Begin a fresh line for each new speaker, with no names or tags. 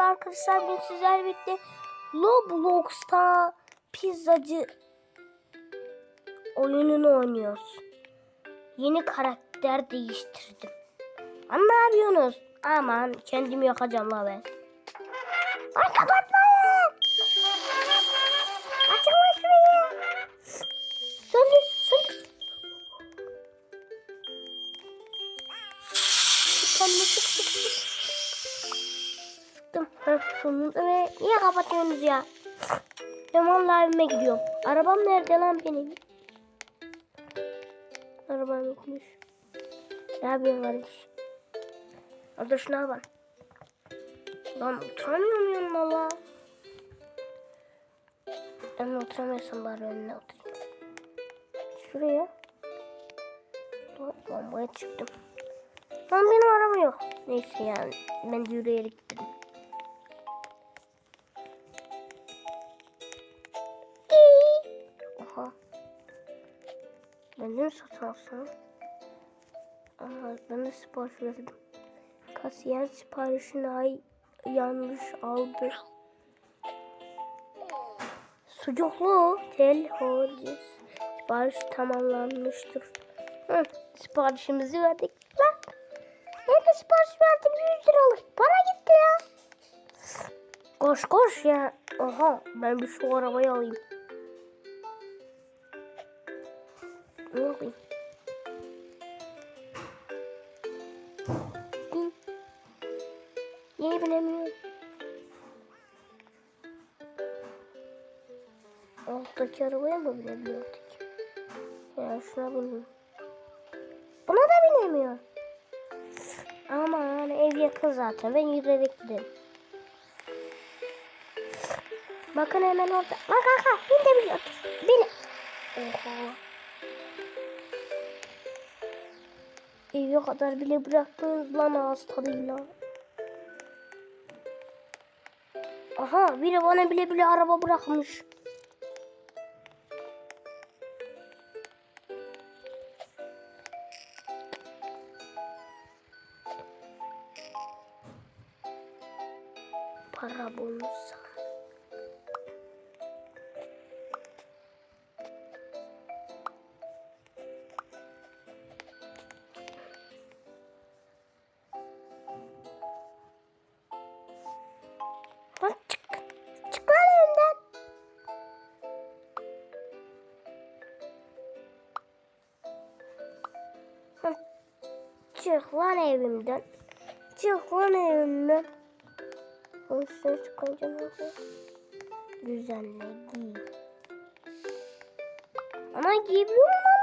Merhaba arkadaşlar bugün sizlerle birlikte Roblox'ta pizzacı oyununu oynuyoruz. Yeni karakter değiştirdim. Ama ne yapıyorsunuz? Aman kendimi yakacağım la ben. Ay kapatmayın. Açın lan şurayı. Söndür, söndür. Kendimi sık sık. Sıktım. Heh, sonunda ve niye kapatıyorsunuz ya? Vallahi evime gidiyorum. Arabam nerede lan benim? Arabam yokmuş. Ne yapıyorsun kardeş? Şunu al bana. Lan oturamıyor muyum valla? Ben oturamıyorsam bari önüne oturayım. Şuraya. Lambaya çıktım. Lan benim araba yok. Neyse yani ben de yürüyerek gittim. Oha. Ben de mi satın alsam? Aha ben de sipariş verdim. Kasiyer siparişini ay yanlış aldı. Sucuklu tel horiz. Sipariş tamamlanmıştır. Hı, siparişimizi verdik. Lan. Ben de sipariş verdim 100 liralık. Para gitti ya. Koş koş ya. Oha ben bir şu arabayı alayım. Bin. Niye binemiyorum? Alttaki arabaya mı binebiliyorduk? Ya şuna bineyim. Buna da binemiyor. Aman ev yakın zaten. Ben yürüyerek giderim. Bakın hemen orada. Bak kaka bin de biliyor. Bin. Oha. Eve kadar bile bıraktınız lan ağız tadıyla. Aha biri bana bile bile araba bırakmış. Para bulmuşsa. Çık lan evimden. Çık lan evimden. Üstüne oluyor? Düzenle giy. Ama giyebiliyor mu lan